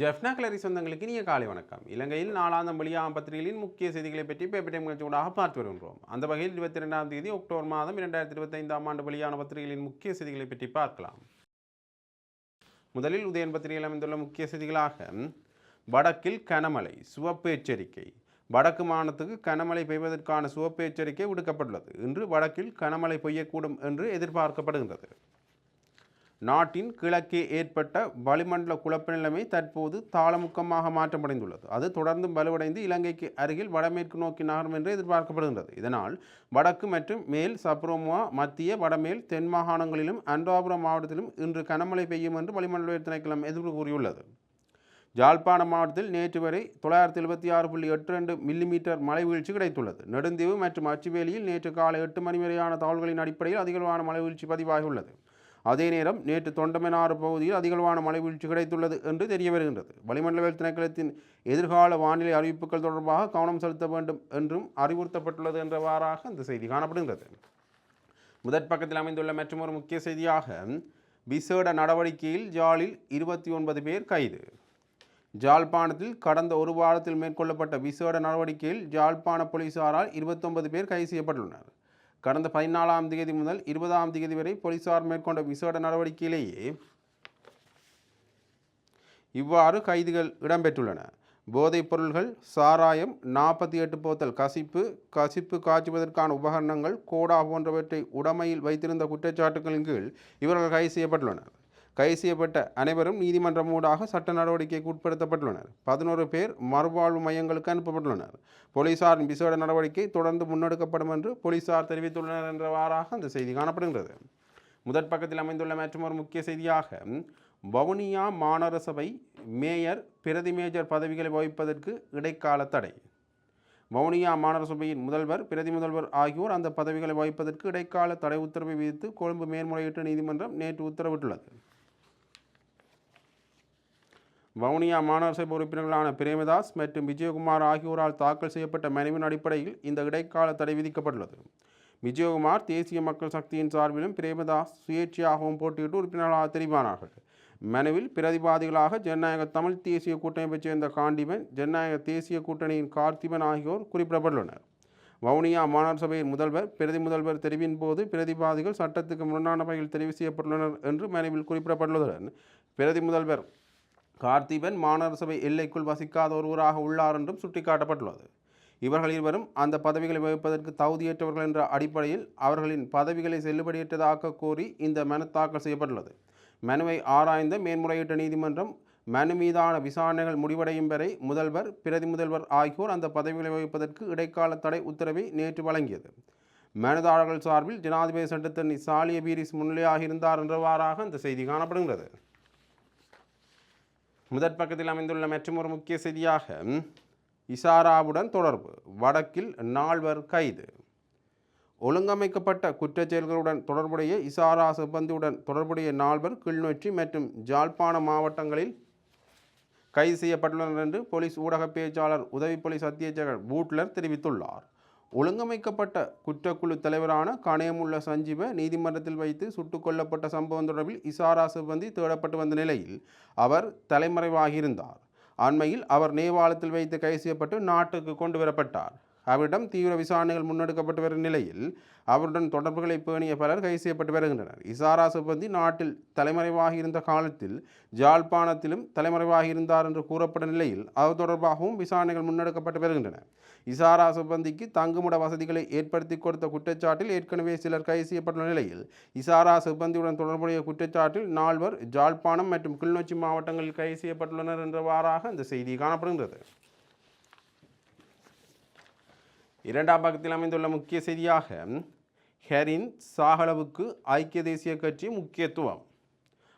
ஜெஃப்னா கிளரி சொந்தங்களுக்கு இனிய காலை வணக்கம். இலங்கையில் நாலாந்தம் வெளியாகும் பத்திரிகைகளின் முக்கிய செய்திகளை பற்றி பேப்பர் டைம் பார்த்து வருகின்றோம். அந்த வகையில் இருபத்தி ரெண்டாம் தேதி அக்டோபர் மாதம் இரண்டாயிரத்தி இருபத்தைந்தாம் ஆண்டு வெளியான பத்திரிகைகளின் முக்கிய செய்திகளை பற்றி பார்க்கலாம். முதலில் உதயன் பத்திரிகையில் அமைந்துள்ள முக்கிய செய்திகளாக வடக்கில் கனமழை சிவப்பு எச்சரிக்கை. வடக்கு மாநிலத்துக்கு கனமழை பெய்வதற்கான சிவப்பு எச்சரிக்கை விடுக்கப்பட்டுள்ளது. இன்று வடக்கில் கனமழை பெய்யக்கூடும் என்று எதிர்பார்க்கப்படுகின்றது. நாட்டின் கிழக்கே ஏற்பட்ட வளிமண்டல குழப்ப நிலைமை தற்போது தாளமுக்கமாக மாற்றமடைந்துள்ளது. அது தொடர்ந்தும் வலுவடைந்து இலங்கைக்கு அருகில் வடமேற்கு நோக்கி நகரும் என்று எதிர்பார்க்கப்படுகின்றது. இதனால் வடக்கு மற்றும் மேல் சப்ரோமா மத்திய வடமேல் தென் மாகாணங்களிலும் அன்றாபுரம் மாவட்டத்திலும் இன்று கனமழை பெய்யும் என்று வளிமண்டல திணைக்களம் எதிர்ப்பு கூறியுள்ளது. யாழ்ப்பாணம் மாவட்டத்தில் நேற்று வரை தொள்ளாயிரத்தி எழுபத்தி ஆறு புள்ளி எட்டு ரெண்டு மில்லிமீட்டர் மழை வீழ்ச்சி கிடைத்துள்ளது. நெடுந்தீவு மற்றும் அச்சுவேலியில் நேற்று காலை எட்டு மணி வரையான தகவல்களின் அடிப்படையில் அதிகளவான மழை வீழ்ச்சி பதிவாகியுள்ளது. அதே நேரம் நேற்று தொண்டமனாறு பகுதியில் அதிகளவான மழை வீழ்ச்சி கிடைத்துள்ளது என்று தெரிய வருகின்றது. வளிமண்டல திணைக்களத்தின் எதிர்கால வானிலை அறிவிப்புகள் தொடர்பாக கவனம் செலுத்த வேண்டும் என்றும் அறிவுறுத்தப்பட்டுள்ளது என்றவாறாக இந்த செய்தி காணப்படுகின்றது. முதற் பக்கத்தில் அமைந்துள்ள மற்றொரு முக்கிய செய்தியாக விசேட நடவடிக்கையில் ஜாலில் இருபத்தி ஒன்பது பேர் கைது. ஜாழ்ப்பாணத்தில் கடந்த ஒரு வாரத்தில் மேற்கொள்ளப்பட்ட விசேட நடவடிக்கையில் ஜாழ்ப்பாண போலீசாரால் இருபத்தொன்பது பேர் கைது செய்யப்பட்டுள்ளனர். கடந்த பதினாலாம் தேதி முதல் இருபதாம் தேதி வரை போலீசார் மேற்கொண்ட விசேட நடவடிக்கையிலேயே இவ்வாறு கைதுகள் இடம்பெற்றுள்ளன. போதைப் பொருள்கள் சாராயம் நாற்பத்தி எட்டு போத்தல் கசிப்பு கசிப்பு காய்ச்சுவதற்கான உபகரணங்கள் கோடா போன்றவற்றை உடைமையில் வைத்திருந்த குற்றச்சாட்டுகளின் கீழ் இவர்கள் கைது செய்யப்பட்டுள்ளனர். கைது செய்யப்பட்ட அனைவரும் நீதிமன்றம் ஊடாக சட்ட நடவடிக்கைக்கு உட்படுத்தப்பட்டுள்ளனர். பதினோரு பேர் மறுவாழ்வு மையங்களுக்கு அனுப்பப்பட்டுள்ளனர். போலீசாரின் விசேட நடவடிக்கை தொடர்ந்து முன்னெடுக்கப்படும் என்று போலீசார் தெரிவித்துள்ளனர் என்றவாறாக அந்த செய்தி காணப்படுகிறது முதற் பக்கத்தில் அமைந்துள்ள மற்றொரு முக்கிய செய்தியாக வவுனியா மாநகர சபை மேயர் பிரதி மேஜர் பதவிகளை வகிப்பதற்கு இடைக்கால தடை. வவுனியா மாநகர சபையின் முதல்வர் பிரதி முதல்வர் ஆகியோர் அந்த பதவிகளை வகிப்பதற்கு இடைக்கால தடை உத்தரவை விதித்து கொழும்பு மேல்முறையீட்டு நீதிமன்றம் நேற்று உத்தரவிட்டுள்ளது. வவுனியா மாநகர சபை உறுப்பினர்களான பிரேமதாஸ் மற்றும் விஜயகுமார் ஆகியோரால் தாக்கல் செய்யப்பட்ட மனுவின் அடிப்படையில் இந்த இடைக்கால தடை விதிக்கப்பட்டுள்ளது. விஜயகுமார் தேசிய மக்கள் சக்தியின் சார்பிலும் பிரேமதாஸ் சுயேட்சையாகவும் போட்டியிட்டு உறுப்பினர்களாக தெரிவானார்கள். மனுவில் பிரதிவாதிகளாக ஜனநாயக தமிழ் தேசிய கூட்டமைப்பைச் சேர்ந்த காண்டிபன் ஜனநாயக தேசிய கூட்டணியின் கார்த்திபன் ஆகியோர் குறிப்பிடப்பட்டுள்ளனர். வவுனியா மாநகர சபையின் முதல்வர் பிரதி முதல்வர் தெரிவின் போது பிரதிவாதிகள் சட்டத்துக்கு முரணான வகையில் தெரிவு செய்யப்பட்டுள்ளனர் என்று மனுவில் குறிப்பிடப்பட்டுள்ளதுடன் பிரதி முதல்வர் கார்த்திபன் மாநகர சபை எல்லைக்குள் வசிக்காத ஒருவராக உள்ளார் என்றும் சுட்டிக்காட்டப்பட்டுள்ளது. இவர்கள் இருவரும் அந்த பதவிகளை வகிப்பதற்கு தகுதியற்றவர்கள் என்ற அடிப்படையில் அவர்களின் பதவிகளை செல்லுபடியற்றதாக கோரி இந்த மனு தாக்கல் செய்யப்பட்டுள்ளது. மனுவை ஆராய்ந்த மேன்முறையீட்டு நீதிமன்றம் மனு மீதான விசாரணைகள் முடிவடையும் வரை முதல்வர் பிரதி முதல்வர் ஆகியோர் அந்த பதவிகளை வகிப்பதற்கு இடைக்கால தடை உத்தரவை நேற்று வழங்கியது. மனுதாரர்கள் சார்பில் ஜனாதிபதி சட்டத்தண்ணி சாலிய பீரிஸ் முன்னிலையாக இருந்தார் என்றவாறாக அந்த செய்தி காணப்படுகிறது முதற் பக்கத்தில் அமைந்துள்ள மற்றொரு முக்கிய செய்தியாக இசாராவுடன் தொடர்பு. வடக்கில் நால்வர் கைது. ஒழுங்கமைக்கப்பட்ட குற்றச் செயல்களுடன் தொடர்புடைய இசாரா சிப்பந்தியுடன் தொடர்புடைய நால்வர் கிளிநொச்சி மற்றும் ஜாழ்ப்பாண மாவட்டங்களில் கைது செய்யப்பட்டுள்ளனர் என்று போலீஸ் ஊடக பேச்சாளர் உதவி போலீஸ் அத்தியட்சகர் பூட்லர் தெரிவித்துள்ளார். ஒழுங்கமைக்கப்பட்ட குற்றக்குழு தலைவரான கணயமுள்ள சஞ்சீவ நீதிமன்றத்தில் வைத்து சுட்டுக் கொல்லப்பட்ட சம்பவம் தொடர்பில் இசாரா சிபந்தி தேடப்பட்டு வந்த நிலையில் அவர் தலைமறைவாகியிருந்தார். அண்மையில் அவர் நேபாளத்தில் வைத்து கைது செய்யப்பட்டு நாட்டுக்கு கொண்டு வரப்பட்டார் அவரிடம் தீவிர விசாரணைகள் முன்னெடுக்கப்பட்டு வரும் நிலையில் அவருடன் தொடர்புகளை பேணிய பலர் கைது செய்யப்பட்டு வருகின்றனர். இசாரா சிப்பந்தி நாட்டில் தலைமறைவாக இருந்த காலத்தில் ஜாழ்ப்பாணத்திலும் தலைமறைவாக இருந்தார் என்று கூறப்பட்ட நிலையில் அது தொடர்பாகவும் விசாரணைகள் முன்னெடுக்கப்பட்டு வருகின்றன. இசாரா சிப்பந்திக்கு தங்குமிட வசதிகளை ஏற்படுத்தி கொடுத்த குற்றச்சாட்டில் ஏற்கனவே சிலர் கைது செய்யப்பட்டுள்ள நிலையில் இசாரா சிப்பந்தியுடன் தொடர்புடைய குற்றச்சாட்டில் நால்வர் ஜாழ்ப்பாணம் மற்றும் கிளிநொச்சி மாவட்டங்களில் கைது செய்யப்பட்டுள்ளனர் என்றவாறாக அந்த செய்தி காணப்படுகின்றது. இரண்டாம் பக்கத்தில் அமைந்துள்ள முக்கிய செய்தியாக ஹெரின் சாகலவுக்கு ஐக்கிய தேசிய கட்சி முக்கியத்துவம்.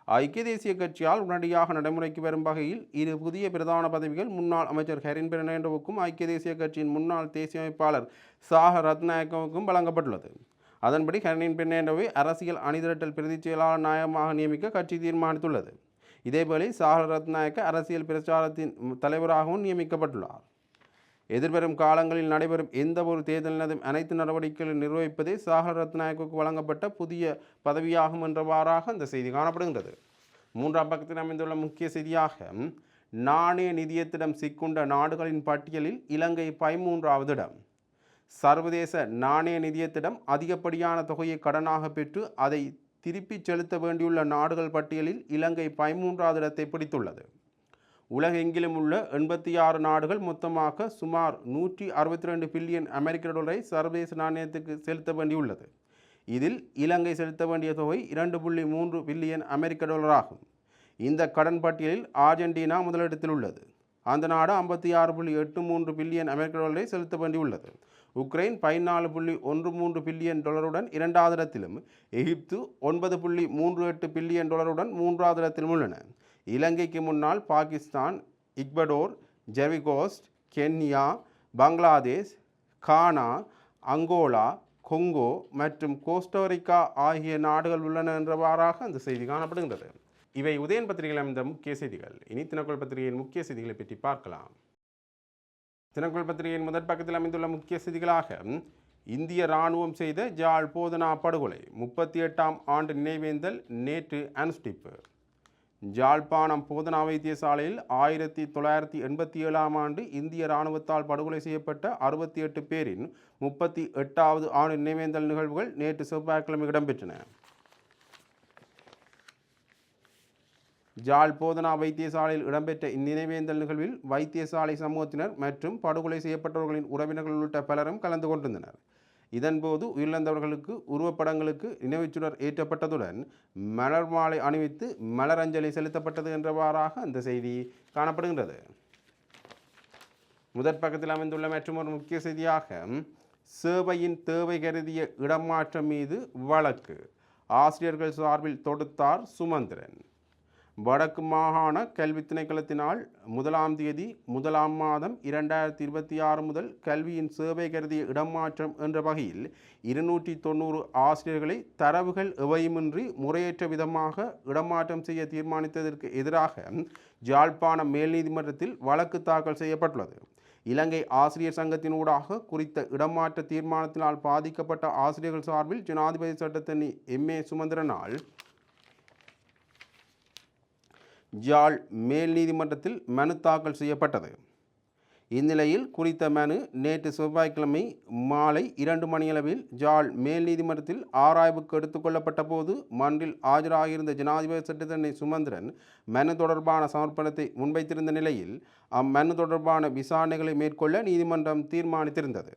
ஐக்கிய தேசிய கட்சியால் உடனடியாக நடைமுறைக்கு வரும் வகையில் இரு புதிய பிரதான பதவிகள் முன்னாள் அமைச்சர் ஹெரின் பெர்னாண்டோவுக்கும் ஐக்கிய தேசிய கட்சியின் முன்னாள் தேசிய அமைப்பாளர் சாக ரத்நாயக்கவுக்கும் வழங்கப்பட்டுள்ளது. அதன்படி ஹெரின் பெர்னாண்டோவை அரசியல் அணிதிரட்டல் பிரதிச் செயலாளர் நாயகமாக நியமிக்க கட்சி தீர்மானித்துள்ளது. இதேபோல சாக ரத்நாயக்க அரசியல் பிரச்சாரத்தின் தலைவராகவும் நியமிக்கப்பட்டுள்ளார். எதிர்வரும் காலங்களில் நடைபெறும் எந்த ஒரு தேர்தலினதும் அனைத்து நடவடிக்கைகளை நிர்வகிப்பதே சாகர் ரத்நாயக்குக்கு வழங்கப்பட்ட புதிய பதவியாகும் என்றவாறாக அந்த செய்தி காணப்படுகின்றது. மூன்றாம் பக்கத்தில் அமைந்துள்ள முக்கிய செய்தியாக நாணய நிதியத்திடம் சிக்குண்ட நாடுகளின் பட்டியலில் இலங்கை பதிமூன்றாவது இடம். சர்வதேச நாணய நிதியத்திடம் அதிகப்படியான தொகையை கடனாக பெற்று அதை திருப்பிச் செலுத்த வேண்டியுள்ள நாடுகள் பட்டியலில் இலங்கை பதிமூன்றாவது இடத்தை பிடித்துள்ளது. உலகெங்கிலும் உள்ள எண்பத்தி ஆறு நாடுகள் மொத்தமாக சுமார் நூற்றி அறுபத்தி ரெண்டு பில்லியன் அமெரிக்க டாலரை சர்வதேச நாணயத்துக்கு செலுத்த வேண்டியுள்ளது. இதில் இலங்கை செலுத்த வேண்டிய தொகை இரண்டு புள்ளி மூன்று பில்லியன் அமெரிக்க டாலர் ஆகும் இந்த கடன் பட்டியலில் ஆர்ஜென்டினா முதலிடத்தில் உள்ளது. அந்த நாடு ஐம்பத்தி ஆறு புள்ளி எட்டு மூன்று பில்லியன் அமெரிக்க டாலரை செலுத்த வேண்டியுள்ளது. உக்ரைன் பதினாலு புள்ளி ஒன்று மூன்று பில்லியன் டாலருடன் இரண்டாவது இடத்திலும் எகிப்து ஒன்பது புள்ளி மூன்று எட்டு பில்லியன் டாலருடன் மூன்றாவது இடத்திலும் உள்ளன. இலங்கைக்கு முன்னால் Pakistan இக்படோர் ஜெர்விகோஸ்ட் Kenya Bangladesh Ghana Angola Congo மற்றும் கோஸ்டோரிக்கா ஆகிய நாடுகள் உள்ளன என்றவாறாக அந்த செய்தி காணப்படுகின்றது. இவை உதயன் பத்திரிகையில் அமைந்த முக்கிய செய்திகள். இனி தினக்குள் பத்திரிகையின் முக்கிய செய்திகளை பற்றி பார்க்கலாம். தினக்குள் பத்திரிகையின் முதற் பக்கத்தில் அமைந்துள்ள முக்கிய செய்திகளாக இந்திய இராணுவம் செய்த ஜாழ் போதனா படுகொலை முப்பத்தி எட்டாம் ஆண்டு நினைவேந்தல் நேற்று அனுஷ்டிப்பு. ஜாழ்ப்பாணம் போதனா வைத்தியசாலையில் ஆயிரத்தி தொள்ளாயிரத்தி எண்பத்தி ஏழாம் ஆண்டு இந்திய இராணுவத்தால் படுகொலை செய்யப்பட்ட அறுபத்தி எட்டு பேரின் முப்பத்தி எட்டாவது ஆண்டு நினைவேந்தல் நிகழ்வுகள் நேற்று செவ்வாய்க்கிழமை இடம்பெற்றன. ஜாழ் போதனா வைத்தியசாலையில் இடம்பெற்ற இந்நினைவேந்தல் நிகழ்வில் வைத்தியசாலை சமூகத்தினர் மற்றும் படுகொலை செய்யப்பட்டவர்களின் உறவினர்கள் உள்ளிட்ட பலரும் கலந்து கொண்டிருந்தனர். இதன்போது உயிரிழந்தவர்களுக்கு உருவப்படங்களுக்கு நினைவுச்சுடர் ஏற்றப்பட்டதுடன் மலர் மாலை அணிவித்து மலரஞ்சலி செலுத்தப்பட்டது என்றவாறாக அந்த செய்தி காணப்படுகின்றது. முதற் பக்கத்தில் அமைந்துள்ள மற்றும் ஒரு முக்கிய செய்தியாக சேவையின் தேவை கருதிய இடமாற்றம் மீது வழக்கு. ஆசிரியர்கள் சார்பில் தொடுத்தார் சுமந்திரன். வடக்கு மாகாண கல்வி திணைக்களத்தினால் முதலாம் தேதி முதலாம் மாதம் இரண்டாயிரத்தி இருபத்தி ஆறு முதல் கல்வியின் சேவை கருதிய இடமாற்றம் என்ற வகையில் இருநூற்றி தொண்ணூறு ஆசிரியர்களை தரவுகள் எவையுமின்றி முறையற்ற விதமாக இடமாற்றம் செய்ய தீர்மானித்ததற்கு எதிராக ஜாழ்ப்பாணம் மேல் நீதிமன்றத்தில் வழக்கு தாக்கல் செய்யப்பட்டுள்ளது. இலங்கை ஆசிரியர் சங்கத்தினூடாக குறித்த இடமாற்ற தீர்மானத்தினால் பாதிக்கப்பட்ட ஆசிரியர்கள் சார்பில் ஜனாதிபதி சட்டத்தனி எம் ஏ சுமந்திரனால் ஜாழ் மேல் நீதிமன்றத்தில் மனு தாக்கல் செய்யப்பட்டது. இந்நிலையில் குறித்த மனு நேற்று செவ்வாய்க்கிழமை மாலை இரண்டு மணியளவில் ஜாழ் மேல் நீதிமன்றத்தில் ஆராய்வுக்கு எடுத்துக்கொள்ளப்பட்ட போது மன்றில் ஆஜராகியிருந்த ஜனாதிபதி சட்டத்தரணி சுமந்திரன் மனு தொடர்பான சமர்ப்பணத்தை முன்வைத்திருந்த நிலையில் அம்மனு தொடர்பான விசாரணைகளை மேற்கொள்ள நீதிமன்றம் தீர்மானித்திருந்தது.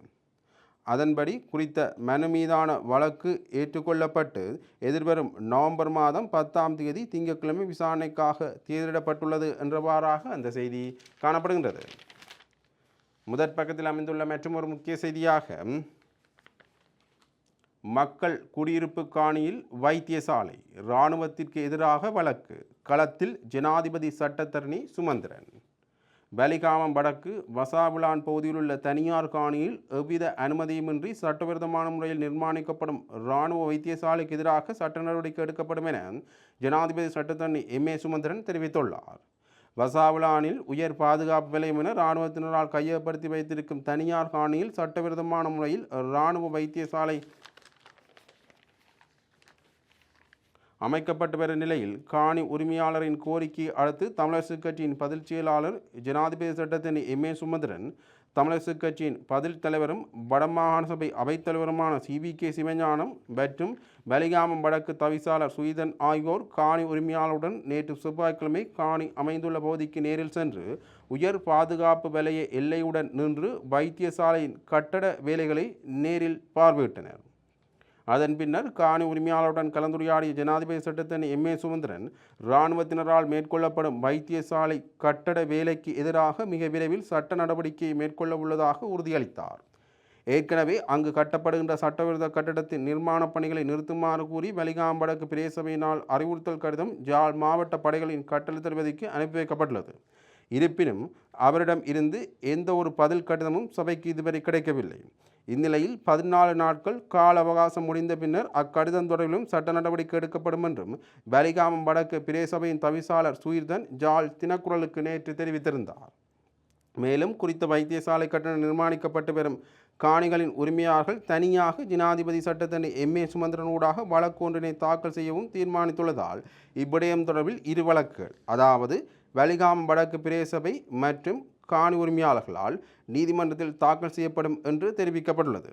அதன்படி குறித்த மனு மீதான வழக்கு ஏற்றுக்கொள்ளப்பட்டு எதிர்வரும் நவம்பர் மாதம் பத்தாம் தேதி திங்கட்கிழமை விசாரணைக்காக தேர்தலிடப்பட்டுள்ளது என்றவாறாக அந்த செய்தி காணப்படுகின்றது. முதற் பக்கத்தில் அமைந்துள்ள மற்றும் ஒரு முக்கிய செய்தியாக மக்கள் குடியிருப்பு காணியில் வைத்தியசாலை இராணுவத்திற்கு எதிராக வழக்கு. களத்தில் ஜனாதிபதி சட்டத்தரணி சுமந்திரன். பலிகாமம் வடக்கு வசாவிலான் பகுதியில் உள்ள தனியார் காணியில் எவ்வித அனுமதியுமின்றி சட்டவிரோதமான முறையில் நிர்மாணிக்கப்படும் இராணுவ வைத்தியசாலைக்கு எதிராக சட்ட நடவடிக்கை எடுக்கப்படும் என ஜனாதிபதி சட்டத்தண்ணி எம் ஏ சுமந்திரன் தெரிவித்துள்ளார். வசாவிலானில் உயர் பாதுகாப்பு விலையம் என இராணுவத்தினரால் கையப்படுத்தி வைத்திருக்கும் தனியார் காணியில் சட்டவிரோதமான முறையில் இராணுவ வைத்தியசாலை அமைக்கப்பட்டு வரும் நிலையில் காணி உரிமையாளரின் கோரிக்கை அடுத்து தமிழரசுக் கட்சியின் பதில் செயலாளர் ஜனாதிபதி சட்டத்தின் எம். ஏ. சுமந்திரன் தமிழரசுக் கட்சியின் பதில் தலைவரும் வடமாகாண சபை அவைத்தலைவருமான சிவி கே. சிவஞானம் மற்றும் பலிகாமம் வடக்கு தவிசாளர் சுயிதன் ஆகியோர் காணி உரிமையாளருடன் நேற்று செவ்வாய்க்கிழமை காணி அமைந்துள்ள பகுதிக்கு நேரில் சென்று உயர் பாதுகாப்பு விலைய எல்லையுடன் நின்று வைத்தியசாலையின் கட்டட வேலைகளை நேரில் பார்வையிட்டனர். அதன் பின்னர் காணி உரிமையாளருடன் கலந்துரையாடிய ஜனாதிபதி சட்டத்தின் எம். ஏ. சுமந்திரன் இராணுவத்தினரால் மேற்கொள்ளப்படும் வைத்தியசாலை கட்டட வேலைக்கு எதிராக மிக விரைவில் சட்ட நடவடிக்கையை மேற்கொள்ள உள்ளதாக உறுதியளித்தார். ஏற்கனவே அங்கு கட்டப்படுகின்ற சட்டவிரோத கட்டடத்தின் நிர்மாணப் பணிகளை நிறுத்துமாறு கூறி வலிகாம்படக்கு பிரேசபையினால் அறிவுறுத்தல் கடிதம் ஜாழ் மாவட்ட படைகளின் கட்டளை தருவதற்கு அனுப்பி வைக்கப்பட்டுள்ளது. இருப்பினும் அவரிடம் இருந்து எந்த ஒரு பதில் கடிதமும் சபைக்கு இதுவரை கிடைக்கவில்லை. இந்நிலையில் பதினாலு நாட்கள் கால அவகாசம் முடிந்த பின்னர் அக்கடிதம் தொடர்பிலும் சட்ட நடவடிக்கை எடுக்கப்படும் என்றும் பலிகாமம் வடக்கு பிரேசபையின் தவிசாளர் சுயிர்தன் ஜால் தினக்குரலுக்கு நேற்று தெரிவித்திருந்தார். மேலும் குறித்த வைத்தியசாலை கட்டணம் நிர்மாணிக்கப்பட்டு வரும் காணிகளின் உரிமையாளர்கள் தனியாக ஜனாதிபதி சட்டத்தணி எம். ஏ. சுமந்திரன் ஊடாக வழக்கு ஒன்றினை தாக்கல் செய்யவும் தீர்மானித்துள்ளதால் இவ்விடயம் தொடர்பில் இரு வழக்குகள் அதாவது வலிகாம் வடக்கு பிரேசபை மற்றும் காணி உரிமையாளர்களால் நீதிமன்றத்தில் தாக்கல் செய்யப்படும் என்று தெரிவிக்கப்பட்டுள்ளது.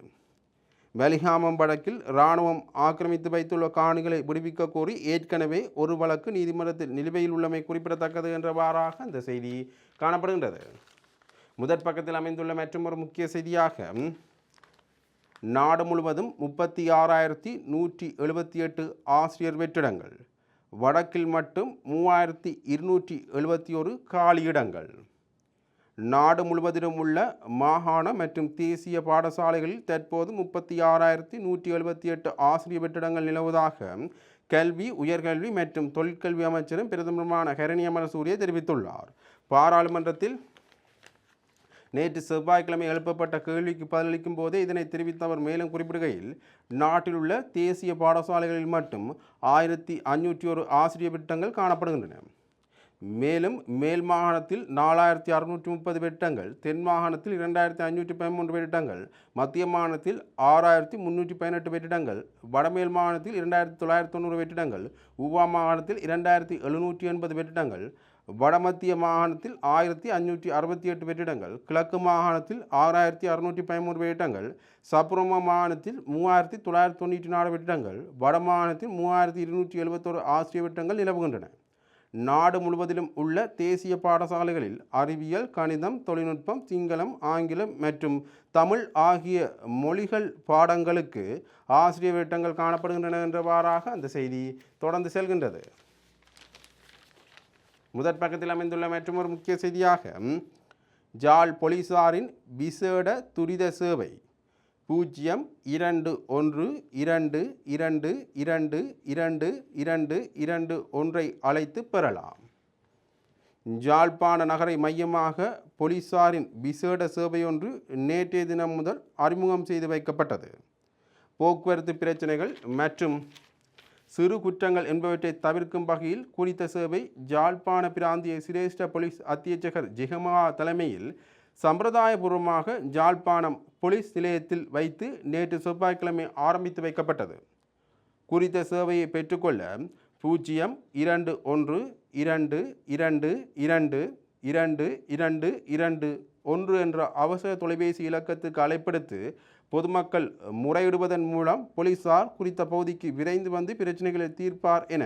வலிகாமம் வழக்கில் இராணுவம் ஆக்கிரமித்து வைத்துள்ள காணிகளை விடுவிக்க கோரி ஏற்கனவே ஒரு வழக்கு நீதிமன்றத்தில் நிலுவையில் உள்ளமை குறிப்பிடத்தக்கது என்றவாறாக அந்த செய்தி காணப்படுகின்றது. முதற் பக்கத்தில் அமைந்துள்ள மற்றொரு முக்கிய செய்தியாக நாடு முழுவதும் முப்பத்தி ஆறாயிரத்தி நூற்றி எழுபத்தி எட்டு ஆசிரியர் வெற்றிடங்கள் வடக்கில் மட்டும் மூவாயிரத்தி இருநூற்றி எழுபத்தி ஒரு காலியிடங்கள். நாடு முழுவதிலும் உள்ள மாகாண மற்றும் தேசிய பாடசாலைகளில் தற்போது முப்பத்தி ஆறாயிரத்தி நூற்றி எழுபத்தி எட்டு ஆசிரியர் வெற்றிடங்கள் நிலவுவதாக கல்வி உயர்கல்வி மற்றும் தொழிற்கல்வி அமைச்சரும் பிரதமருமான ஹரணி அமரசூரிய தெரிவித்துள்ளார். பாராளுமன்றத்தில் நேற்று செவ்வாய்க்கிழமை எழுப்பப்பட்ட கேள்விக்கு பதிலளிக்கும் போதே இதனை தெரிவித்த அவர் மேலும் குறிப்பிடுகையில் நாட்டில் உள்ள தேசிய பாடசாலைகளில் மட்டும் ஆயிரத்தி அஞ்சூற்றி ஒரு ஆசிரியர் திட்டங்கள் காணப்படுகின்றன. மேலும் மேல் மாகாணத்தில் நாலாயிரத்தி அறுநூற்றி முப்பது வெட்டங்கள் தென் மாகாணத்தில் இரண்டாயிரத்தி ஐநூற்றி பதிமூன்று வெட்டிடங்கள் மத்திய மாகாணத்தில் ஆறாயிரத்தி முன்னூற்றி பதினெட்டு வெட்டிடங்கள் வடமேல் மாகாணத்தில் இரண்டாயிரத்தி தொள்ளாயிரத்தி தொண்ணூறு வெட்டிடங்கள் உவா மாகாணத்தில் இரண்டாயிரத்தி எழுநூற்றி எண்பது வெட்டிடங்கள் வடமத்திய மாகாணத்தில் ஆயிரத்தி அஞ்சூற்றி அறுபத்தி எட்டு வெற்றிடங்கள் கிழக்கு மாகாணத்தில் ஆறாயிரத்தி அறுநூற்றி பதிமூன்று வெற்றிடங்கள் சப்புரம மாகாணத்தில் மூவாயிரத்தி தொள்ளாயிரத்தி தொண்ணூற்றி நாலு வெற்றிடங்கள் வட மாகாணத்தில் மூவாயிரத்தி இருநூற்றி எழுபத்தோரு ஆசிரிய வெற்றிடங்கள் நிலவுகின்றன. நாடு முழுவதிலும் உள்ள தேசிய பாடசாலைகளில் அறிவியல் கணிதம் தொழில்நுட்பம் சிங்களம் ஆங்கிலம் மற்றும் தமிழ் ஆகிய மொழிகள் பாடங்களுக்கு ஆசிரியர் வேட்டங்கள் காணப்படுகின்றன என்றவாறாக அந்த செய்தி தொடர்ந்து செல்கின்றது. முதற் பக்கத்தில் அமைந்துள்ள ஒரு முக்கிய செய்தியாக ஜாழ் போலீசாரின் விசேட துரித சேவை பூஜ்ஜியம் இரண்டு ஒன்று இரண்டு இரண்டு இரண்டு இரண்டு இரண்டு இரண்டு ஒன்றை அழைத்து பெறலாம். ஜாழ்ப்பாண நகரை மையமாக போலீசாரின் விசேட சேவையொன்று நேற்றைய தினம் முதல் அறிமுகம் செய்து வைக்கப்பட்டது. போக்குவரத்து பிரச்சனைகள் மற்றும் சிறு குற்றங்கள் என்பவற்றை தவிர்க்கும் வகையில் குறித்த சேவை ஜாழ்ப்பாண பிராந்திய சிரேஷ்ட போலீஸ் அத்தியட்சகர் ஜிகமா தலைமையில் சம்பிரதாயபூர்வமாக ஜாழ்ப்பாணம் போலீஸ் நிலையத்தில் வைத்து நேற்று செவ்வாய்க்கிழமை ஆரம்பித்து வைக்கப்பட்டது. குறித்த சேவையை பெற்றுக்கொள்ள பூஜ்ஜியம் இரண்டு ஒன்று இரண்டு இரண்டு இரண்டு இரண்டு இரண்டு இரண்டு ஒன்று என்ற அவசர தொலைபேசி இலக்கத்துக்கு அழைப்படுத்து பொதுமக்கள் முறையிடுவதன் மூலம் போலீசார் குறித்த பகுதிக்கு விரைந்து வந்து பிரச்சனைகளை தீர்ப்பார் என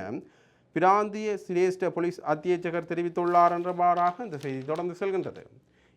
பிராந்திய சிரேஷ்ட போலீஸ் அத்தியட்சகர் தெரிவித்துள்ளார் என்றவாறாக இந்த செய்தி தொடர்ந்து செல்கின்றது.